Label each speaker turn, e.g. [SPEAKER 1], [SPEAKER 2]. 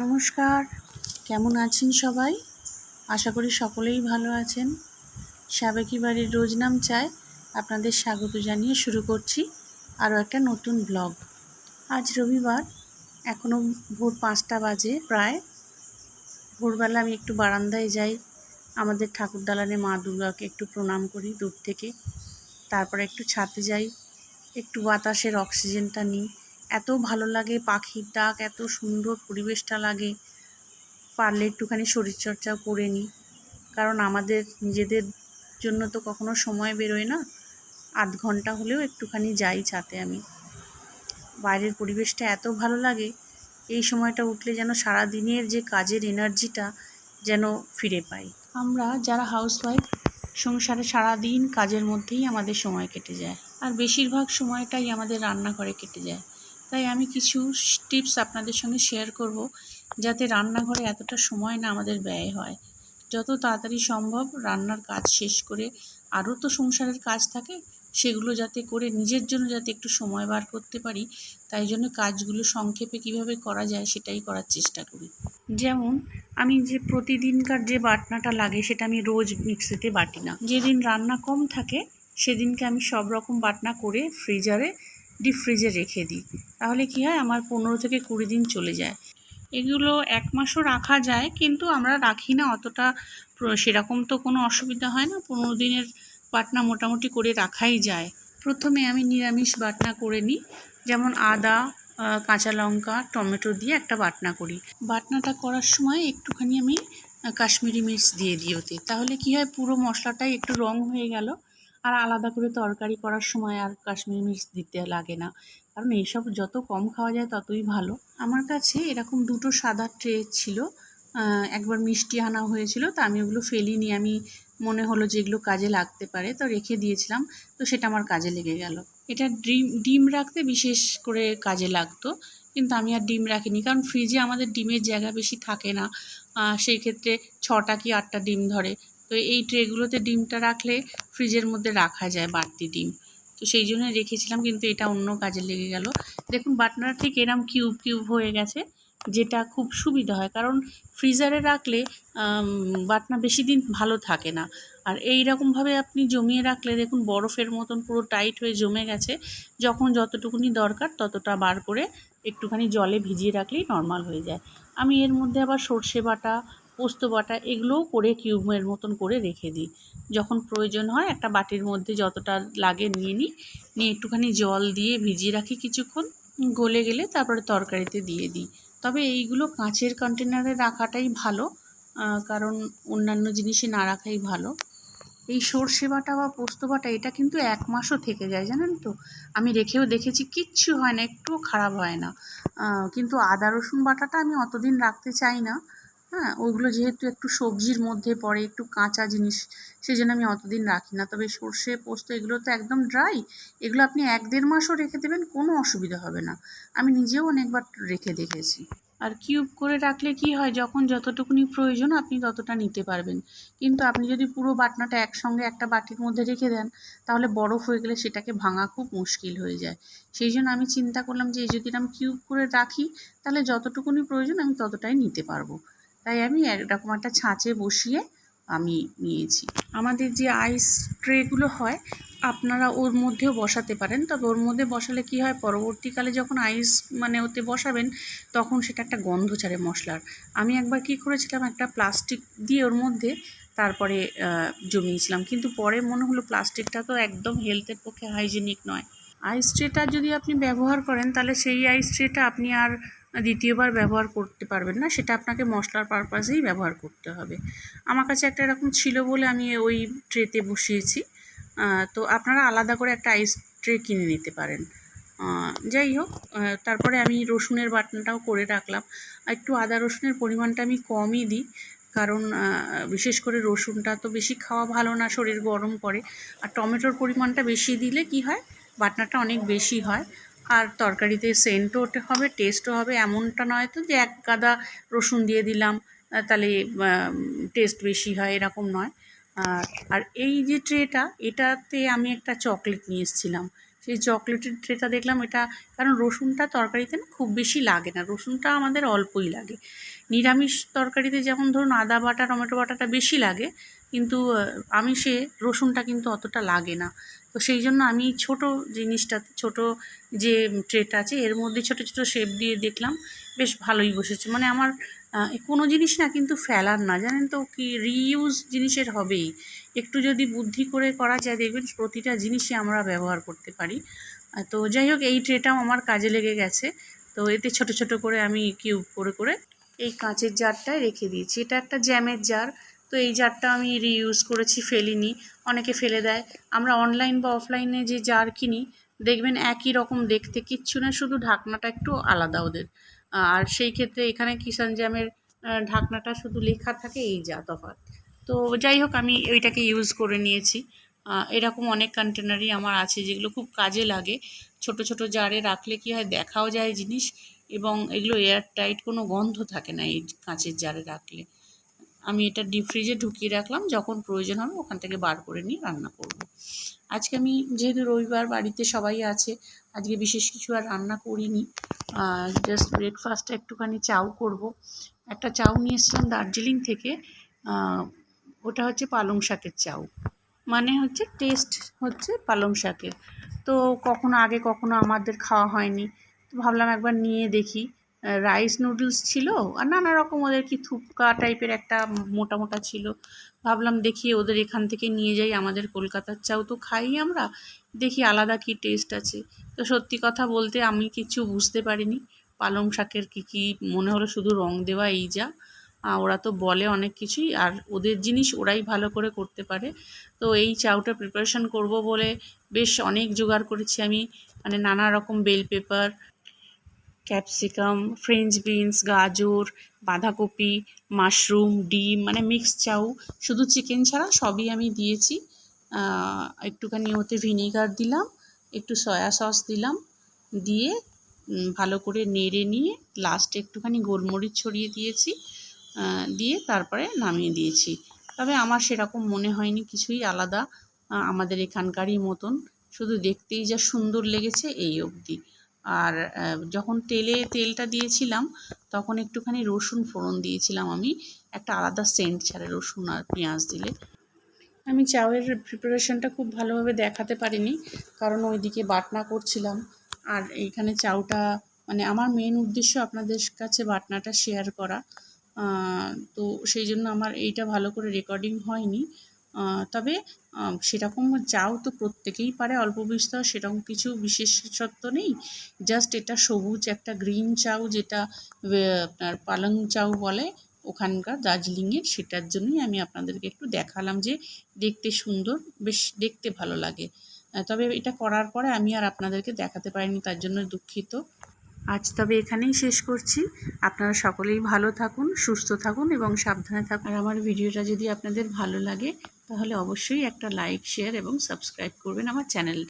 [SPEAKER 1] নমস্কার। কেমন আছেন সবাই? আশা করি সকলেই ভালো আছেন। সাবেকি বাড়ির রোজ নাম চায় আপনাদের স্বাগত জানিয়ে শুরু করছি আরও একটা নতুন ব্লগ। আজ রবিবার, এখনও ভোর পাঁচটা বাজে প্রায়। ভোরবেলা আমি একটু বারান্দায় যাই, আমাদের ঠাকুর দালানে মা দুর্গাকে একটু প্রণাম করি দূর থেকে। তারপরে একটু ছাতে যাই, একটু বাতাসের অক্সিজেনটা নিই। এত ভালো লাগে পাখির ডাক, এত সুন্দর পরিবেশটা লাগে। পারলে একটুখানি শরীরচর্চাও করে নিই কারণ আমাদের নিজেদের জন্য তো কখনো সময় বেরোয় না। আধ ঘণ্টা হলেও একটুখানি যাই ছাতে আমি। বাইরের পরিবেশটা এত ভালো লাগে, এই সময়টা উঠলে যেন সারা দিনের যে কাজের এনার্জিটা যেন ফিরে পাই। আমরা যারা হাউসওয়াইফ, সংসারে সারা দিন কাজের মধ্যেই আমাদের সময় কেটে যায়। আর বেশিরভাগ সময়টাই আমাদের রান্নাঘরে কেটে যায়। তাই আমি কিছু টিপস আপনাদের সঙ্গে শেয়ার করব যাতে রান্নাঘরে এতটা সময় না আমাদের ব্যয় হয়। যত তাড়াতাড়ি সম্ভব রান্নার কাজ শেষ করে আরও তো সংসারের কাজ থাকে, সেগুলো যাতে করে নিজের জন্য যাতে একটু সময় বার করতে পারি, তাই জন্য কাজগুলো সংক্ষেপে কীভাবে করা যায় সেটাই করার চেষ্টা করি। যেমন, আমি যে প্রতিদিনকার যে বাটনাটা লাগে সেটা আমি রোজ মিক্সিতে বাটি না। যেদিন রান্না কম থাকে, সেদিনকে আমি সব রকম বাটনা করে ফ্রিজারে ডিপ ফ্রিজে রেখে দিই। তাহলে কি হয়? আমার পনেরো থেকে কুড়ি দিন চলে যায়। এগুলো এক মাসও রাখা যায়, কিন্তু আমরা রাখি না অতটা। সেরকম তো কোনো অসুবিধা হয় না। পনেরো দিনের বাটনা মোটামুটি করে রাখাই যায়। প্রথমে আমি নিরামিষ বাটনা করে নিই। যেমন আদা কাঁচা লঙ্কা, টমেটো দিয়ে একটা বাটনা করি। বাটনাটা করার সময় একটুখানি আমি কাশ্মীরি মির্চ দিয়ে দিই ওতে। তাহলে কি হয়? পুরো মশলাটাই একটু রং হয়ে গেল। আর আলাদা করে তরকারি করার সময় আর কাশ্মীরি মির্চ দিতে লাগে না। কারণ এইসব যত কম খাওয়া যায় ততই ভালো। আমার কাছে এরকম দুটো সাদা ট্রে ছিল একবার মিষ্টি আনা হয়েছিল, তা আমি ওগুলো ফেলিনি। আমি মনে হলো যে এগুলো কাজে লাগতে পারে, তো রেখে দিয়েছিলাম, তো সেটা আমার কাজে লেগে গেল। এটা ডিম ডিম রাখতে বিশেষ করে কাজে লাগতো, কিন্তু আমি আর ডিম রাখিনি। কারণ ফ্রিজে আমাদের ডিমের জায়গা বেশি থাকে না সেই ক্ষেত্রে ছটা কি আটটা ডিম ধরে। তো এই ট্রেগুলোতে ডিমটা রাখলে ফ্রিজের মধ্যে রাখা যায় বাড়তি ডিম। তো সেই জন্য রেখেছিলাম, কিন্তু এটা অন্য কাজে লেগে গেল। দেখুন বাটনাটা ঠিক এরম কিউব কিউব হয়ে গেছে, যেটা খুব সুবিধা হয়। কারণ ফ্রিজারে রাখলে বাটনা বেশি দিন ভালো থাকে না। আর এই রকমভাবে আপনি জমিয়ে রাখলে, দেখুন, বরফের মতন পুরো টাইট হয়ে জমে গেছে। যখন যতটুকুনি দরকার, ততটা বার করে একটুখানি জলে ভিজিয়ে রাখলেই নর্মাল হয়ে যায়। আমি এর মধ্যে আবার সর্ষে বাটা পোস্ত, বাটা এগুলোও করে কিউবের মতন করে রেখে দিই। যখন প্রয়োজন হয় একটা বাটির মধ্যে যতটা লাগে নিয়ে নিই। নিয়ে একটুখানি জল দিয়ে ভিজিয়ে রাখি কিছুক্ষণ। গলে গেলে তারপরে তরকারিতে দিয়ে দিই। তবে এইগুলো কাঁচের কন্টেনারে রাখাটাই ভালো কারণ অন্যান্য জিনিসে না রাখাই ভালো। এই সর্ষে বাটা বা পোস্ত বাটা, এটা কিন্তু এক মাসও থেকে যায়, জানেন তো? আমি রেখেও দেখেছি, কিচ্ছু হয় না, একটুও খারাপ হয় না। কিন্তু আদা, রসুন বাটাটা আমি অতদিন রাখতে চাই না। হ্যাঁ ওইগুলো যেহেতু একটু সবজির মধ্যে পড়ে, একটু কাঁচা জিনিস সেই জন্য আমি অতদিন রাখি না। তবে সর্ষে, পোস্ত এগুলো তো একদম ড্রাই এগুলো আপনি এক দেড় মাসও রেখে দেবেন, কোনো অসুবিধা হবে না। আমি নিজেও অনেকবার রেখে দেখেছি। আর কিউব করে রাখলে কি হয়, যখন যতটুকুনি প্রয়োজন আপনি ততটা নিতে পারবেন। কিন্তু আপনি যদি পুরো বাটনাটা একসঙ্গে একটা বাটির মধ্যে রেখে দেন, তাহলে বরফ হয়ে গেলে সেটাকে ভাঙা খুব মুশকিল হয়ে যায়। সেই জন্য আমি চিন্তা করলাম যে যদি আমি কিউব করে রাখি, তাহলে যতটুকুনি প্রয়োজন আমি ততটাই নিতে পারব। তাই আমি এরকম একটা ছাঁচে বসিয়ে আমি নিয়েছি। আমাদের যে আইস ট্রেগুলো হয়, আপনারা ওর মধ্যেও বসাতে পারেন। তবে ওর মধ্যে বসালে কি হয়, পরবর্তীকালে যখন আইস মানে ওতে বসাবেন, তখন সেটা একটা গন্ধ ছাড়ে মশলার। আমি একবার কি করেছিলাম, একটা প্লাস্টিক দিয়ে ওর মধ্যে তারপরে জমিয়েছিলাম। কিন্তু পরে মনে হলো প্লাস্টিকটা তো একদম হেলথের পক্ষে হাইজেনিক নয়। আইস ট্রেটা যদি আপনি ব্যবহার করেন, তাহলে সেই আইস ট্রেটা আপনি আর দ্বিতীয়বার ব্যবহার করতে পারবেন না, সেটা আপনাকে মশলার পারপাসেই ব্যবহার করতে হবে। আমার কাছে একটা এরকম ছিল বলে আমি ওই ট্রেতে বসিয়েছি। তো আপনারা আলাদা করে একটা আইস ট্রে কিনে নিতে পারেন। যাই হোক তারপরে আমি রসুনের বাটনাটাও করে রাখলাম। একটু আদা রসুনের পরিমাণটা আমি কমই দিই, কারণ বিশেষ করে রসুনটা তো বেশি খাওয়া ভালো না, শরীর গরম করে। আর টমেটোর পরিমাণটা বেশি দিলে কি হয়? বাটনাটা অনেক বেশি হয়। আর তরকারিতে সেন্টও হবে টেস্টও হবে। এমনটা নয় তো যে এক গাদা রসুন দিয়ে দিলাম তাহলে টেস্ট বেশি হয়, এরকম নয়। আর এই যে ট্রেটা, এটাতে আমি একটা চকলেট নিয়ে এসেছিলাম। সেই চকলেটের ট্রেটা দেখলাম, এটা, কারণ রসুনটা তরকারিতে না খুব বেশি লাগে না, রসুনটা আমাদের অল্পই লাগে। নিরামিষ তরকারিতে যেমন ধরুন আদা বাটা, টমেটো বাটাটা বেশি লাগে, কিন্তু আমিষে রসুনটা কিন্তু অতটা লাগে না। তো সেই জন্য আমি ছোট জিনিসটা ছোট যে ট্রেটা আছে, এর মধ্যে ছোট ছোট শেপ দিয়ে দেখলাম, বেশ ভালোই বসেছে। মানে আমার কোনো জিনিস না কিন্তু ফেলার না, জানেন তো কি রিইউজ জিনিসের হবেই। একটু যদি বুদ্ধি করে করা যায়, দেখবেন প্রতিটা জিনিসই আমরা ব্যবহার করতে পারি। তো যাই হোক, এই ট্রেটাও আমার কাজে লেগে গেছে। তো এতে ছোট ছোট করে আমি কিউব করে করে এই কাঁচের জারটায় রেখে দিয়েছি। এটা একটা জ্যামের জার তো এই জারটা আমি রিইউজ করেছি, ফেলিনি। অনেকে ফেলে দেয়। আমরা অনলাইন বা অফলাইনে যে জার কিনি, দেখবেন একই রকম দেখতে। কিচ্ছু না, শুধু ঢাকনাটা একটু আলাদা ওদের। আর সেই ক্ষেত্রে এখানে কিষান জ্যামের ঢাকনাটা শুধু লেখা থাকে, এই যা তফাৎ। তো যাই হোক, আমি ওইটাকে ইউজ করে নিয়েছি। এরকম অনেক কন্টেনারই আমার আছে, যেগুলো খুব কাজে লাগে। ছোট ছোট জারে রাখলে কি হয়, দেখাও যায় জিনিস এবং এগুলো এয়ার টাইট কোনো গন্ধ থাকে না এই কাঁচের জারে রাখলে। আমি এটা ডিপ ফ্রিজে ঢুকিয়ে রাখলাম, যখন প্রয়োজন হবে ওখান থেকে বার করে নিয়ে রান্না করব। আজকে আমি যেহেতু রবিবার বাড়িতে সবাই আছে, আজকে বিশেষ কিছু আর রান্না করিনি। জাস্ট ব্রেকফাস্টটা একটুখানি চাউ করব। একটা চাউ নিয়ে এসেছিলাম দার্জিলিং থেকে ওটা হচ্ছে পালং শাকের চাউ। মানে হচ্ছে টেস্ট হচ্ছে পালং শাকের। তো কখনো আগে কখনো আমাদের খাওয়া হয়নি, তো ভাবলাম একবার নিয়ে দেখি। রাইস নুডলস ছিল আর নানা রকম ওদের কি থুপকা টাইপের একটা মোটা মোটা ছিল। ভাবলাম দেখি ওদের এখান থেকে নিয়ে যাই আমাদের কলকাতার চাও তো খাই আমরা। দেখি আলাদা কি টেস্ট আছে। তো সত্যি কথা বলতে আমি কিছু বুঝতে পারিনি। পালং শাকের কী কী মনে হলো শুধু রং দেওয়া এই যা। ওরা তো বলে অনেক কিছুই আর ওদের জিনিস ওরাই ভালো করে করতে পারে। তো এই চাউটা প্রিপারেশন করব বলে বেশ অনেক জোগাড় করেছি আমি। মানে নানা রকম bell pepper capsicum, French beans, গাজর, বাঁধাকপি, মাশরুম, ডিম মানে মিক্স চাউ শুধু চিকেন ছাড়া সবই আমি দিয়েছি। একটুখানি ওতে ভিনিগার দিলাম, একটু সয়া সস দিলাম, দিয়ে ভালো করে নেড়ে নিয়ে লাস্টে একটুখানি গোলমরিচ ছড়িয়ে দিয়েছি দিয়ে তারপরে নামিয়ে দিয়েছি। তবে আমার সেরকম মনে হয়নি, কিছুই আলাদা আমাদের এখানকারই মতন। শুধু দেখতেই যা সুন্দর লেগেছে এই অবধি। আর যখন তেলে, তেলটা দিয়েছিলাম, তখন একটুখানি রসুন ফোড়ন দিয়েছিলাম আমি। একটা আলাদা সেন্ট ছাড়ে রসুন আর পেঁয়াজ দিলে। আমি চাউয়ের প্রিপারেশনটা খুব ভালোভাবে দেখাতে পারিনি, কারণ ওইদিকে বাটনা করছিলাম। আর এইখানে চাউটা মানে আমার মেন উদ্দেশ্য আপনাদের কাছে বাটনাটা শেয়ার করা। তো সেই জন্য আমার এইটা ভালো করে রেকর্ডিং হয়নি। তবে সেরকম চাউ তো প্রত্যেকেই পারে, অল্প বিস্তর সেরকম কিছু বিশেষত্ব নেই। জাস্ট এটা সবুজ একটা গ্রিন চাউ যেটা আপনার পালং চাউ বলে, ওখানকার দার্জিলিংয়ের সেটার জন্যই আমি আপনাদেরকে একটু দেখালাম যে দেখতে সুন্দর, বেশ দেখতে ভালো লাগে। তবে এটা করার পরে আমি আর আপনাদেরকে দেখাতে পারিনি, তার জন্য দুঃখিত। আজ তবে এখানেই শেষ করছি। আপনারা সকলেই ভালো থাকুন, সুস্থ থাকুন এবং সাবধানে থাকুন। আর আমার ভিডিওটা যদি আপনাদের ভালো লাগে তাহলে অবশ্যই একটা লাইক শেয়ার এবং সাবস্ক্রাইব করবেন আমার চ্যানেল